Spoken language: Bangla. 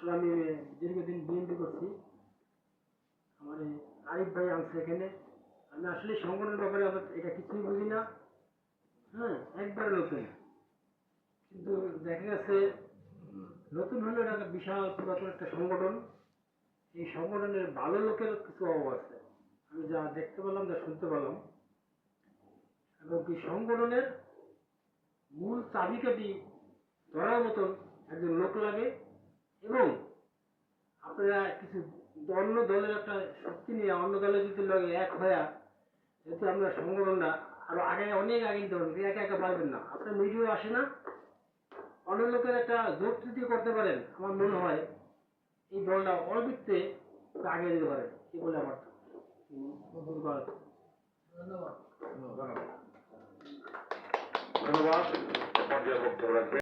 আসলে আমি দীর্ঘদিন বিএনপি করছি। আমার আরিফ ভাই আনছে এখানে। আমি আসলে সংগঠনের ব্যাপারে এটা কিছুই বুঝি না। হ্যাঁ একবারে নতুন। কিন্তু দেখা গেছে নতুন হলেও এটা বিশাল পুরাতন একটা সংগঠন। এই সংগঠনের ভালো লোকের কিছু অভাব আছে। আমি যা দেখতে পেলাম, যা শুনতে পেলাম, এবং কি সংগঠনের মূল চাবিকাটি ধরার মতন একজন লোক লাগে। এবং আপনারা কিছু অন্য দলের একটা শক্তি নিয়ে অন্য দলের যদি লগে এক হয়ে যদি আমরা সংগঠনটা আরও আগে অনেক আগে নিতে পারবেন একা একা পারবেন না। আপনার মিডিয়াও আসে না। অন্য লোকের একটা যোগ যদি করতে পারেন আমার মনে হয় এই দলটা অল্পিতে আগে যেতে পারে এই বলে আমার ধন্যবাদ। ধন্যবাদ। পর্যায়ে বক্তব্য রাখবেন